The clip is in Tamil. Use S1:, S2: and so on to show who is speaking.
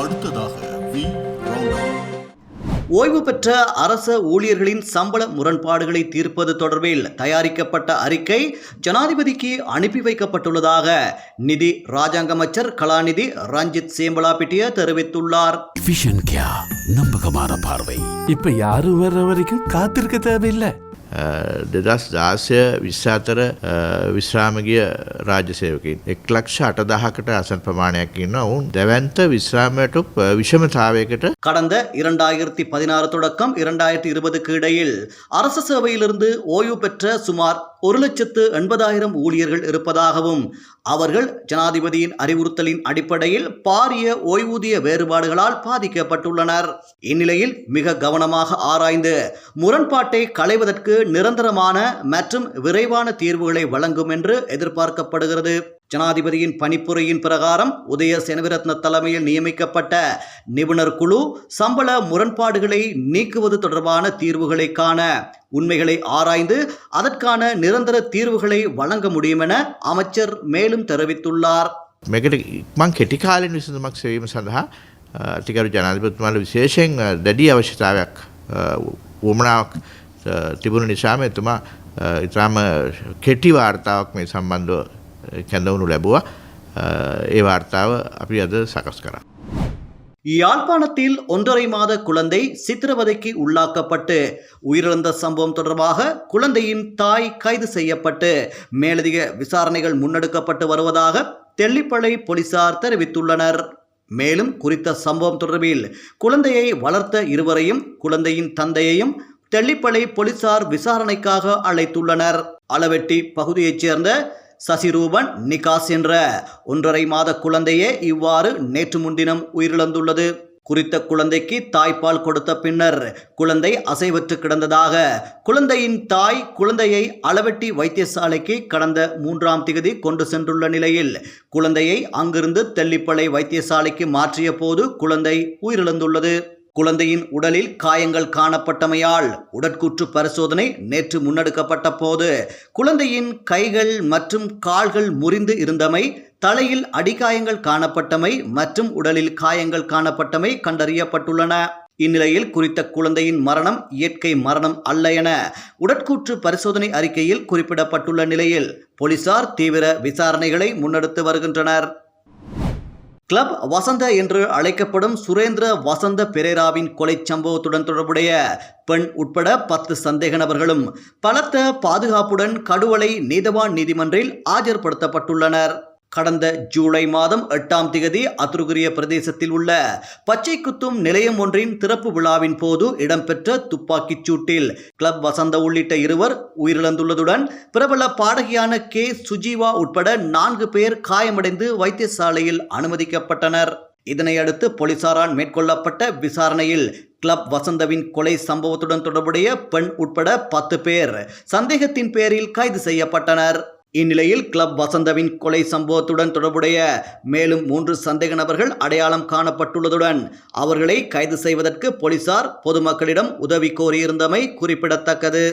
S1: அடுத்ததாக வி.
S2: ஓய்வு பெற்ற அரச ஊழியர்களின் சம்பள முரண்பாடுகளை தீர்ப்பது தொடர்பில் தயாரிக்கப்பட்ட அறிக்கை ஜனாதிபதிக்கு அனுப்பி வைக்கப்பட்டுள்ளதாக நிதி ராஜாங்க அமைச்சர் கலாநிதி ரஞ்சித் சேம்பலாபிட்டிய தெரிவித்துள்ளார்.
S3: விஷன் கியா நம்பகமான பார்வை
S4: இப்ப யாரும் வர்ற வரைக்கும் காத்திருக்க தேவையில்லை
S5: දෙදස් දාසය විශ්සාතර විශ්‍රාමගිය රාජසයවකින් එක් ලක්ෂ අටදහකට අසන් ප්‍රමාණයක් ඉන්න ඔවුන් දැවන්ත විශ්‍රාමයටුක් විෂමතාවයකට
S2: கடந்த இரண்டாயிரத்தி பதினாறு தொடக்கம் இரண்டாயிரத்தி இருபதுக்கு இடையில் அரசு சேவையிலிருந்து ஓய்வு பெற்ற சுமார் ஒரு லட்சத்து எண்பதாயிரம் ஊழியர்கள் இருப்பதாகவும் அவர்கள் ஜனாதிபதியின் அறிவுறுத்தலின் அடிப்படையில் பாரிய ஓய்வூதிய வேறுபாடுகளால் பாதிக்கப்பட்டுள்ளனர் இந்நிலையில் மிக கவனமாக ஆராய்ந்து முரண்பாட்டை களைவதற்கு நிரந்தரமான மற்றும் விரைவான தீர்வுகளை வழங்கும் என்று எதிர்பார்க்கப்படுகிறது ஜனாதிபதியின் பணிப்புரையின் பிரகாரம் உதய செனவிரத்ன தலைமையில் நியமிக்கப்பட்ட நிபுணர் குழு சம்பள முரண்பாடுகளை நீக்குவது தொடர்பான தீர்வுகளை காண உண்மைகளை ஆராய்ந்து அதற்கான நிரந்தர தீர்வுகளை வழங்க முடியும் என அமைச்சர் மேலும் தெரிவித்துள்ளார்
S5: මේකට ඉක්මං කෙටිකාලෙන් විසඳමක් සවීම සඳහා ටිකරු ජනාධිපත්තුමාල විශේෂයෙන් අ, දැඩි අවශ්‍යතාවයක් වුවමනාවක් තිබුණ නිසාම එතුමා ඉතාම කෙටි වාර්තාවක් මේ සම්බන්ධව කැඳවුණු ලැබුවා අ, ඒ වාර්තාව අපි අද සකස් කරා.
S2: யாழ்ப்பாணத்தில் ஒன்றரை மாத குழந்தை சித்திரவதைக்கு உள்ளாக்கப்பட்டு உயிரிழந்த சம்பவம் தொடர்பாக குழந்தையின் தாய் கைது செய்யப்பட்டு மேலதிக விசாரணைகள் முன்னெடுக்கப்பட்டு வருவதாக தெல்லிப்பளை போலீசார் தெரிவித்துள்ளனர் மேலும் குறித்த சம்பவம் தொடர்பில் குழந்தையை வளர்த்த இருவரையும் குழந்தையின் தந்தையையும் தெள்ளிப்பளை போலீசார் விசாரணைக்காக அழைத்துள்ளனர். அளவெட்டி பகுதியைச் சேர்ந்த சசிரூபன் நிகாஸ் என்ற ஒன்றரை மாத குழந்தையே இவ்வாறு நேற்று முன்தினம் உயிரிழந்துள்ளது. குறித்த குழந்தைக்கு தாய்ப்பால் கொடுத்த பின்னர் குழந்தை அசைவற்று கிடந்ததாக. குழந்தையின் தாய் குழந்தையை அளவெட்டி வைத்தியசாலைக்கு கடந்த மூன்றாம் திகதி கொண்டு சென்றுள்ள நிலையில் குழந்தையை அங்கிருந்து தெல்லிப்பளை வைத்தியசாலைக்கு மாற்றிய போது குழந்தை உயிரிழந்துள்ளது. குழந்தையின் உடலில் காயங்கள் காணப்பட்டமையால் உடற்கூற்று பரிசோதனை நேற்று முன்னெடுக்கப்பட்ட போது குழந்தையின் கைகள் மற்றும் கால்கள் முறிந்து இருந்தமை தலையில் அடிகாயங்கள் காணப்பட்டமை மற்றும் உடலில் காயங்கள் காணப்பட்டமை கண்டறியப்பட்டுள்ளன. இந்நிலையில் குறித்த குழந்தையின் மரணம் இயற்கை மரணம் அல்ல என உடற்கூற்று பரிசோதனை அறிக்கையில் குறிப்பிடப்பட்டுள்ள நிலையில் போலீசார் தீவிர விசாரணைகளை முன்னெடுத்து வருகின்றனர். கிளப் வசந்த என்று அழைக்கப்படும் சுரேந்திர வசந்த பெரேராவின் கொலை சம்பவத்துடன் தொடர்புடைய பெண் உட்பட பத்து சந்தேக நபர்களும் பலத்த பாதுகாப்புடன் கடுவலை நீதவான் நீதிமன்றில் ஆஜர்படுத்தப்பட்டுள்ளனர். கடந்த ஜூலை மாதம் எட்டாம் திகதி அத்துருகிரிய பிரதேசத்தில் உள்ள பச்சை குத்தும் நிலையம் ஒன்றின் திறப்பு விழாவின் போது இடம்பெற்ற துப்பாக்கிச் சூட்டில் கிளப் வசந்த உள்ளிட்ட இருவர் உயிரிழந்துள்ளதுடன் பிரபல பாடகியான கே. சுஜீவா உட்பட நான்கு பேர் காயமடைந்து வைத்தியசாலையில் அனுமதிக்கப்பட்டனர். இதனையடுத்து போலீசாரால் மேற்கொள்ளப்பட்ட விசாரணையில் கிளப் வசந்தவின் கொலை சம்பவத்துடன் தொடர்புடைய பெண் உட்பட பத்து பேர் சந்தேகத்தின் பேரில் கைது செய்யப்பட்டனர். இந்நிலையில் கிளப் வசந்தவின் கொலை சம்பவத்துடன் தொடர்புடைய மேலும் மூன்று சந்தேக நபர்கள் அடையாளம் காணப்பட்டுள்ளதுடன் அவர்களை கைது செய்வதற்கு போலீசார் பொதுமக்களிடம் உதவி கோரியிருந்தமை குறிப்பிடத்தக்கது.